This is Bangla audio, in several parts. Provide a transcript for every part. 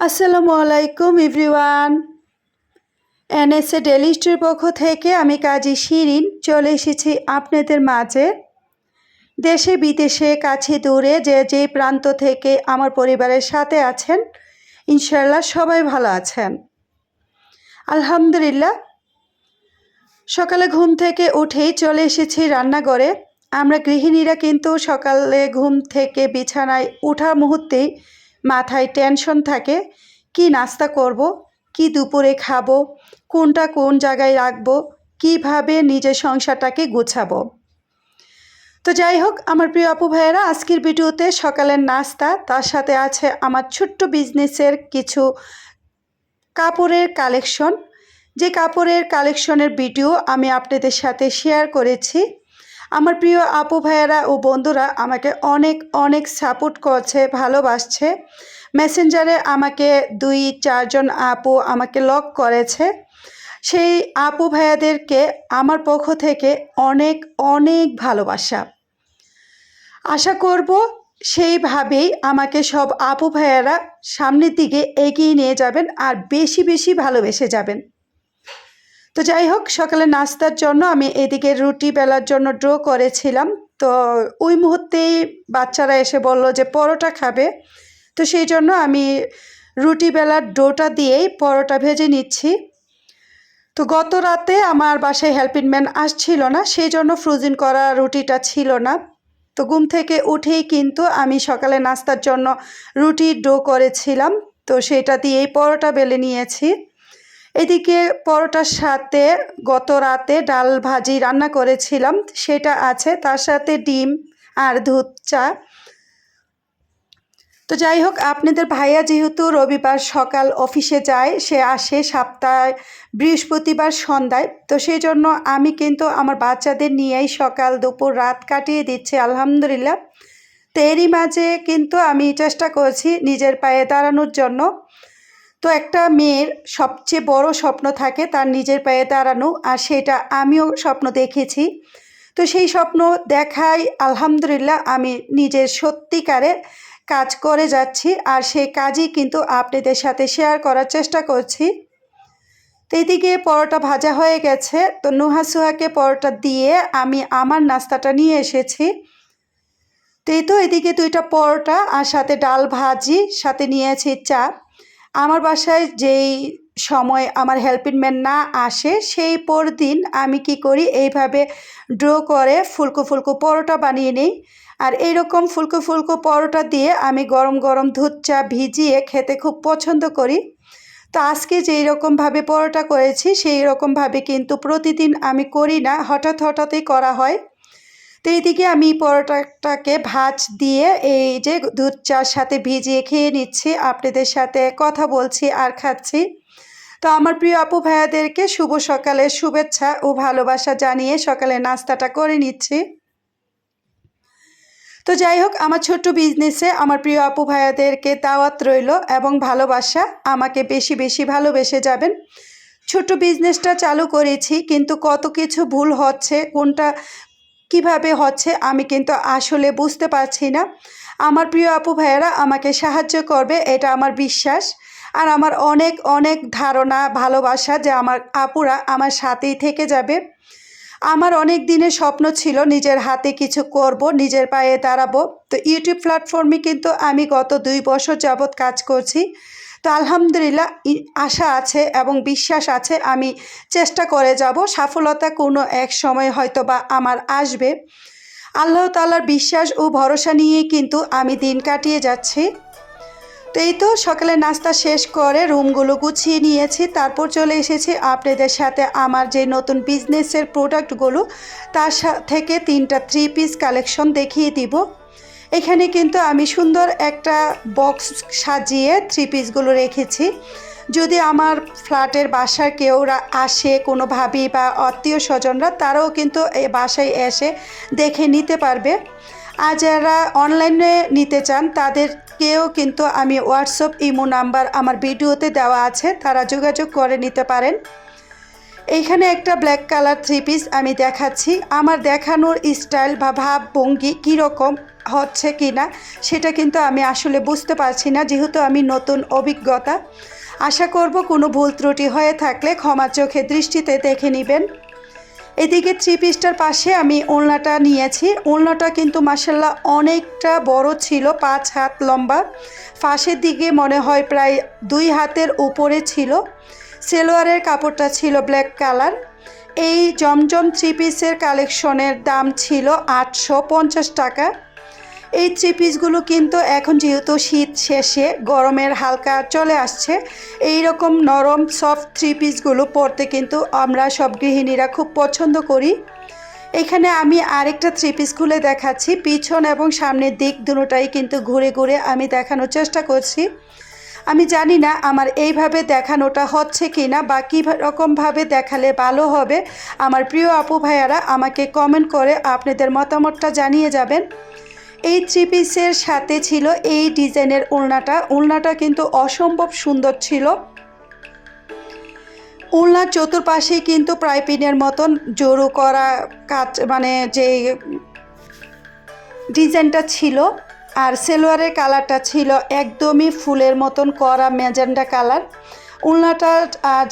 আসসালামু আলাইকুম, এভরিওয়ান। এনএসএ ডেলি স্টোর পক্ষ থেকে আমি কাজী শিরিন চলে এসেছি আপনাদের মাঝে। দেশে, বিদেশে, কাছে, দূরে, যে যে প্রান্ত থেকে আমার পরিবারের সাথে আছেন ইনশাল্লাহ সবাই ভালো আছেন। আলহামদুলিল্লাহ। সকালে ঘুম থেকে উঠেই চলে এসেছি রান্নাঘরে। আমরা গৃহিণীরা কিন্তু সকালে ঘুম থেকে বিছানায় ওঠার মুহূর্তেই মাথায় টেনশন থাকে, কি নাস্তা করব, কি দুপুরে খাব, কোনটা কোন জায়গায় রাখব, কীভাবে নিজের সংসারটাকে গুছাবো। তো যাই হোক, আমার প্রিয় আপু ভাইয়েরা, আজকের ভিডিওতে সকালের নাস্তা, তার সাথে আছে আমার ছোট্ট বিজনেসের কিছু কাপড়ের কালেকশন। যে কাপড়ের কালেকশনের ভিডিও আমি আপনাদের সাথে শেয়ার করেছি আমার প্রিয় আপু ভাইয়েরা ও বন্ধুরা আমাকে অনেক অনেক সাপোর্ট করছে, ভালোবাসছে। মেসেঞ্জারে আমাকে দুই, চারজন আপু আমাকে লক করেছে। সেই আপু ভাইয়াদেরকে আমার পক্ষ থেকে অনেক অনেক ভালোবাসা। আশা করব সেইভাবেই আমাকে সব আপু ভাইয়ারা সামনের দিকে এগিয়ে নিয়ে যাবেন আর বেশি বেশি ভালোবেসে যাবেন। তো যাই হোক সকালে নাস্তার জন্য আমি এদিকে রুটি বেলার জন্য ড্র করেছিলাম। তো ওই মুহূর্তেই বাচ্চারা এসে বলল যে পরোটা খাবে। তো সেই জন্য আমি রুটি বেলার ডোটা দিয়েই পরোটা ভেজে নিচ্ছি। তো গত রাতে আমার বাসায় হেল্পিং ম্যান আসছিল না, সেই জন্য ফ্রোজেন করা রুটিটা ছিল না। তো ঘুম থেকে উঠেই কিন্তু আমি সকালে নাস্তার জন্য রুটি ডো করেছিলাম। তো সেটা দিয়েই পরোটা বেলে নিয়েছি। এদিকে পরোটার সাথে গত রাতে ডাল ভাজি রান্না করেছিলাম, সেটা আছে, তার সাথে ডিম আর দুধ চা। তো যাই হোক, আপনাদের ভাইয়া যেহেতু রবিবার সকাল অফিসে যায়, সে আসে সপ্তাহে বৃহস্পতিবার সন্ধ্যায়। তো সেই জন্য আমি কিন্তু আমার বাচ্চাদের নিয়েই সকাল দুপুর রাত কাটিয়ে দিচ্ছি, আলহামদুলিল্লাহ। তো এরই মাঝে কিন্তু আমি চেষ্টা করছি নিজের পায়ে দাঁড়ানোর জন্য। তো একটা মেয়ের সবচেয়ে বড় স্বপ্ন থাকে তার নিজের পায়ে দাঁড়ানো, আর সেটা আমিও স্বপ্ন দেখেছি। তো সেই স্বপ্ন দেখাই আলহামদুলিল্লাহ, আমি নিজের সত্যিকারে কাজ করে যাচ্ছি, আর সেই কাজই কিন্তু আপনাদের সাথে শেয়ার করার চেষ্টা করছি। তো এদিকে পরোটা ভাজা হয়ে গেছে, তো নুহা সুহাকে পরোটা দিয়ে আমি আমার নাস্তাটা নিয়ে এসেছি। তো এই তো এদিকে দুইটা পরোটা, আর সাথে ডাল ভাজি, সাথে নিয়েছি চা। আমার বাসায় যেই সময় আমার হেল্পিং ম্যান না আসে, সেই পর দিন আমি কি করি, এইভাবে ড্র করে ফুলকো ফুলকো পরোটা বানিয়ে নিই। আর এইরকম ফুলকো ফুলকো পরোটা দিয়ে আমি গরম গরম দুধ চা ভিজিয়ে খেতে খুব পছন্দ করি। তো আজকে যেই রকমভাবে পরোটা করেছি, সেই রকমভাবে কিন্তু প্রতিদিন আমি করি না। হঠাৎ হঠাৎই করা হয়। তো এইদিকে আমি পরোটাটাকে ভাজ দিয়ে এই যে দুধ চার সাথে ভিজিয়ে খেয়ে নিচ্ছি, আপনাদের সাথে কথা বলছি আর খাচ্ছি। তো আমার প্রিয় আপু ভাইয়াদেরকে শুভ সকালে শুভেচ্ছা ও ভালোবাসা জানিয়ে সকালে নাস্তাটা করে নিচ্ছি। তো যাই হোক, আমার ছোট্ট বিজনেসে আমার প্রিয় আপু ভাইয়াদেরকে দাওয়াত রইল এবং ভালোবাসা আমাকে বেশি বেশি ভালোবেসে যাবেন। ছোট বিজনেসটা চালু করেছি, কিন্তু কত কিছু ভুল হচ্ছে, কোনটা কীভাবে হচ্ছে আমি কিন্তু আসলে বুঝতে পারছি না। আমার প্রিয় আপু ভাইয়েরা, আমাকে সাহায্য করবে, এটা আমার বিশ্বাস। আর আমার অনেক অনেক ধারণা, ভালোবাসা যে আমার আপুরা আমার সাথেই থেকে যাবে। আমার অনেক দিনের স্বপ্ন ছিল নিজের হাতে কিছু করব, নিজের পায়ে দাঁড়াবো। তো ইউটিউব প্ল্যাটফর্মে কিন্তু আমি গত দুই বছর যাবৎ কাজ করছি। তো আলহামদুলিল্লাহ আশা আছে এবং বিশ্বাস আছে, আমি চেষ্টা করে যাব। সফলতা কোনো এক সময় হয়তো বা আমার আসবে। আল্লাহ তালার বিশ্বাস ও ভরসা নিয়েই কিন্তু আমি দিন কাটিয়ে যাচ্ছি। তো এই তো সকালে নাস্তা শেষ করে রুমগুলো গুছিয়ে নিয়েছি, তারপর চলে এসেছি আপনাদের সাথে আমার যে নতুন বিজনেসের প্রোডাক্টগুলো তার থেকে তিনটা থ্রি পিস কালেকশন দেখিয়ে দিব। এখানে কিন্তু আমি সুন্দর একটা বক্স সাজিয়ে থ্রি পিসগুলো রেখেছি। যদি আমার ফ্ল্যাটের বাসার কেউ আসে কোনো ভাবি বা আত্মীয় স্বজনরা, তারাও কিন্তু এই বাসায় এসে দেখে নিতে পারবে। আর যারা অনলাইনে নিতে চান, তাদেরকেও কিন্তু আমি হোয়াটসঅ্যাপ ইমো নাম্বার আমার ভিডিওতে দেওয়া আছে, তারা যোগাযোগ করে নিতে পারেন। এইখানে একটা ব্ল্যাক কালার থ্রি পিস আমি দেখাচ্ছি। আমার দেখানোর স্টাইল বা ভাব, ভঙ্গি কীরকম হচ্ছে কি না, সেটা কিন্তু আমি আসলে বুঝতে পারছি না, যেহেতু আমি নতুন অভিজ্ঞতা। আশা করব কোনো ভুল ত্রুটি হয়ে থাকলে ক্ষমা চোখে দৃষ্টিতে দেখে নেবেন। এদিকে থ্রি পিসটার পাশে আমি ওলনাটা নিয়েছি। ওলনাটা কিন্তু মাসাল্লাহ অনেকটা বড় ছিল, পাঁচ হাত লম্বা। ফাঁসের দিকে মনে হয় প্রায় দুই হাতের উপরে ছিল। সেলোয়ারের কাপড়টা ছিল ব্ল্যাক কালার এই জমজম থ্রি পিসের কালেকশনের দাম ছিল আটশো পঞ্চাশ টাকা। এই থ্রি পিসগুলো কিন্তু এখন যেহেতু শীত শেষে, গরমের হালকা চলে আসছে এই রকম নরম সফট থ্রি পিসগুলো পরতে কিন্তু আমরা সব গৃহিণীরা খুব পছন্দ করি। এখানে আমি আরেকটা থ্রি পিস খুলে দেখাচ্ছি, পিছন এবং সামনের দিক দুটোটাই কিন্তু ঘুরে ঘুরে আমি দেখানোর চেষ্টা করছি। আমি জানি না আমার এইভাবে দেখানোটা হচ্ছে কি না বা কী রকমভাবে দেখালে ভালো হবে। আমার প্রিয় আপু ভাইয়ারা, আমাকে কমেন্ট করে আপনাদের মতামতটা জানিয়ে যাবেন। এই থ্রি পিসের সাথে ছিল এই ডিজাইনের উলনাটা। উলনাটা কিন্তু অসম্ভব সুন্দর ছিল। উলনার চতুর্পাশে কিন্তু প্রায় পিনের মতন জড়ো করা কাজ মানে যে ডিজাইনটা ছিল আর সেলোয়ারের কালারটা ছিল একদমই ফুলের মতন করা ম্যাজেন্ডা কালার। উলনাটার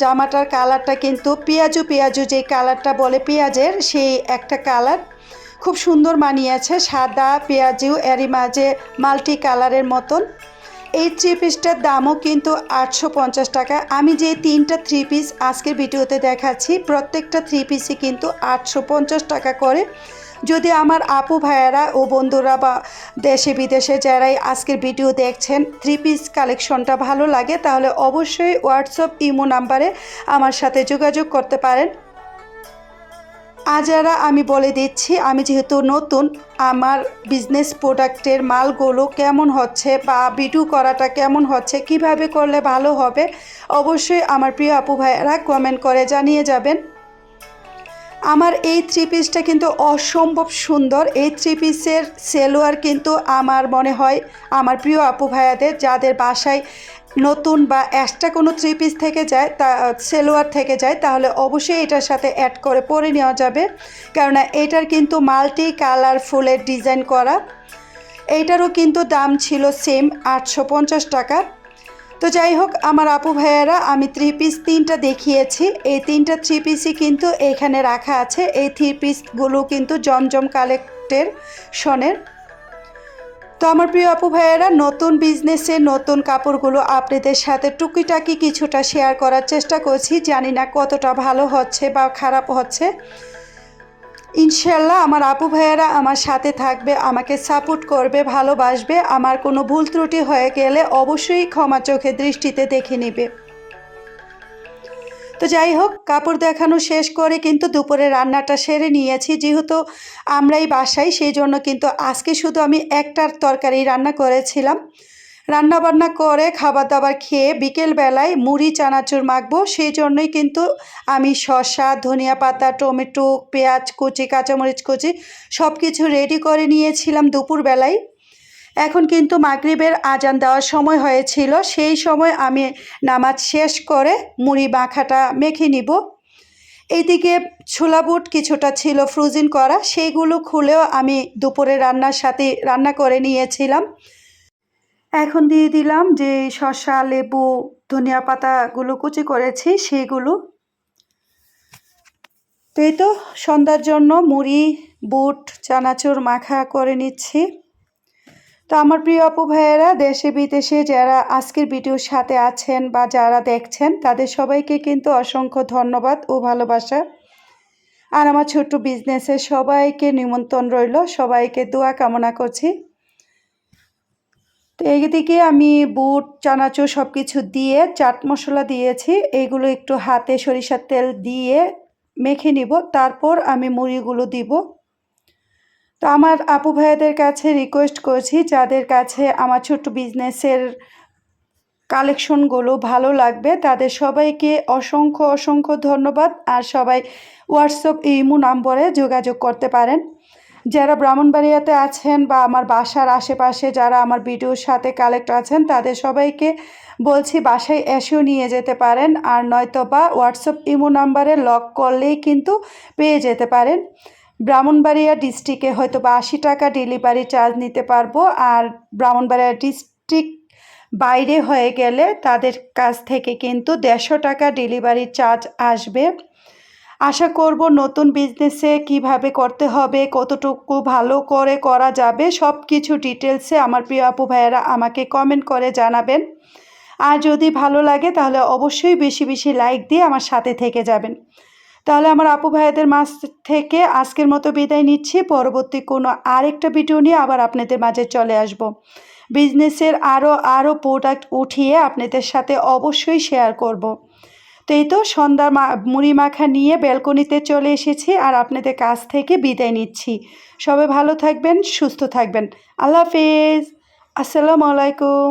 জামাটার কালারটা কিন্তু পেঁয়াজু পেঁয়াজু যে কালারটা বলে পেঁয়াজের সেই একটা কালার। খুব সুন্দর মানিয়েছে, সাদা, পেঁয়াজু, এরই মাঝে মাল্টি কালারের মতন। এই থ্রি পিসটার দামও কিন্তু আটশো পঞ্চাশ টাকা। আমি যে তিনটা থ্রি পিস আজকের ভিডিওতে দেখাচ্ছি, প্রত্যেকটা থ্রি পিসই কিন্তু আটশো পঞ্চাশ টাকা করে। যদি আমার আপু ভাইয়ারা ও বন্ধুরা বা দেশে বিদেশে যারাই আজকের ভিডিও দেখছেন থ্রি পিস কালেকশনটা ভালো লাগে, তাহলে অবশ্যই হোয়াটসঅ্যাপ ইমো নাম্বারে আমার সাথে যোগাযোগ করতে পারেন। আজারা আমি বলে দিচ্ছি, আমি যেহেতু নতুন, আমার বিজনেস প্রোডাক্টের মালগুলো কেমন হচ্ছে বা ভিডিও করাটা কেমন হচ্ছে, কীভাবে করলে ভালো হবে, অবশ্যই আমার প্রিয় আপু ভাইয়েরা কমেন্ট করে জানিয়ে যাবেন। আমার এই থ্রি পিসটা কিন্তু অসম্ভব সুন্দর। এই থ্রি পিসের সেলোয়ার কিন্তু আমার মনে হয় আমার প্রিয় আপু ভাইয়াদের, যাদের বাসায় নতুন বা এক্সট্রা কোনো থ্রি পিস থেকে যায়, তা, সেলোয়ার থেকে যায়, তাহলে অবশ্যই এটার সাথে অ্যাড করে পরে নেওয়া যাবে। কেননা এটার কিন্তু মাল্টি কালার ফুলের ডিজাইন করা। এইটারও কিন্তু দাম ছিল সেম আটশো পঞ্চাশ টাকা। তো যাই হোক, আমার আপু ভাইয়ারা, আমি থ্রি পিস তিনটা দেখিয়েছি। এই তিনটা থ্রি পিসই কিন্তু এখানে রাখা আছে। এই থ্রি পিসগুলো কিন্তু জমজম কালেক্টের সনের। তো আমার প্রিয় আপু ভাইয়েরা, নতুন বিজনেসে নতুন কাপড়গুলো আপনাদের সাথে টুকিটাকি কিছুটা শেয়ার করার চেষ্টা করছি। জানি না কতটা ভালো হচ্ছে বা খারাপ হচ্ছে। ইনশাল্লাহ আমার আপু ভাইয়েরা আমার সাথে থাকবে, আমাকে সাপোর্ট করবে, ভালোবাসবে। আমার কোনো ভুল ত্রুটি হয়ে গেলে অবশ্যই ক্ষমা চোখে দৃষ্টিতে দেখে নেবে। তো যাই হোক, কাপড় দেখানো শেষ করে কিন্তু দুপুরে রান্নাটা সেরে নিয়েছি। যেহেতু আমরাই বাসাই সেই জন্য কিন্তু আজকে শুধু আমি একটার তরকারি রান্না করেছিলাম। রান্না বান্না করে খাবার দাবার খেয়ে বিকেলবেলায় মুড়ি, চানাচুর মাখবো, সেই জন্যই কিন্তু আমি শসা, ধনিয়া পাতা, টমেটো, পেঁয়াজ, কুচি, কাঁচামরিচ, কুচি সব কিছু রেডি করে নিয়েছিলাম দুপুরবেলায়। এখন কিন্তু মাগরিবের আজান দেওয়ার সময় হয়েছিল, সেই সময় আমি নামাজ শেষ করে মুড়ি মাখাটা মেখে নিব। এইদিকে ছোলা বুট কিছুটা ছিল ফ্রোজিন করা সেইগুলো খুলেও আমি দুপুরে রান্নার সাথে রান্না করে নিয়েছিলাম। এখন দিয়ে দিলাম যে শসা, লেবু, ধনিয়া পাতাগুলো কুচি করেছি সেইগুলো তো এই তো সন্ধ্যার জন্য মুড়ি, বুট, চানাচুর মাখা করে নিচ্ছি। তো আমার প্রিয় আপু ভাইয়েরা, দেশে বিদেশে যারা আজকের ভিডিওর সাথে আছেন বা যারা দেখছেন, তাদের সবাইকে কিন্তু অসংখ্য ধন্যবাদ ও ভালোবাসা। আর আমার ছোট্ট বিজনেসে সবাইকে নিমন্ত্রণ রইল। সবাইকে দোয়া কামনা করছি। তো এইদিকে আমি বুট, চানাচুর সব কিছু দিয়ে চাট মশলা দিয়েছি। এইগুলো একটু হাতে সরিষার তেল দিয়ে মেখে নিব, তারপর আমি মুড়িগুলো দিব। তো আমার আপু ভাইয়াদের কাছে রিকোয়েস্ট করছি, যাদের কাছে আমার ছোট্ট বিজনেসের কালেকশনগুলো ভালো লাগবে, তাদের সবাইকে অসংখ্য অসংখ্য ধন্যবাদ। আর সবাই হোয়াটসঅ্যাপ ইমো নম্বরে যোগাযোগ করতে পারেন। যারা ব্রাহ্মণবাড়িয়াতে আছেন বা আমার বাসার আশেপাশে যারা আমার ভিডিওর সাথে কালেক্ট আছেন, তাদের সবাইকে বলছি বাসায় এসেও নিয়ে যেতে পারেন আর নয়তো বা হোয়াটসঅ্যাপ ইমো নাম্বারে লক করলেই কিন্তু পেয়ে যেতে পারেন। ব্রাহ্মণবাড়িয়া ডিস্ট্রিক্টে হয়তো বা আশি টাকা ডেলিভারি চার্জ নিতে পারব আর ব্রাহ্মণবাড়িয়া ডিস্ট্রিক্ট বাইরে হয়ে গেলে তাদের কাছ থেকে কিন্তু দেড়শো টাকা ডেলিভারি চার্জ আসবে। আশা করব নতুন বিজনেসে কীভাবে করতে হবে, কতটুকু ভালো করে করা যাবে সব কিছু ডিটেলসে আমার প্রিয় আপু ভাইয়েরা আমাকে কমেন্ট করে জানাবেন। আর যদি ভালো লাগে তাহলে অবশ্যই বেশি বেশি লাইক দিয়ে আমার সাথে থেকে যাবেন। তাহলে আমার আপু ভাইয়াদের মাঝ থেকে আজকের মতো বিদায় নিচ্ছি। পরবর্তী কোনো আরেকটা ভিডিও নিয়ে আবার আপনাদের মাঝে চলে আসব। বিজনেসের আরও আরও প্রোডাক্ট উঠিয়ে আপনাদের সাথে অবশ্যই শেয়ার করব। তো এই তো সন্ধ্যা মুড়ি মাখা নিয়ে ব্যালকনিতে চলে এসেছি আর আপনাদের কাছ থেকে বিদায় নিচ্ছি। সবাই ভালো থাকবেন, সুস্থ থাকবেন। আল্লাহ হাফেজ। আসসালামু আলাইকুম।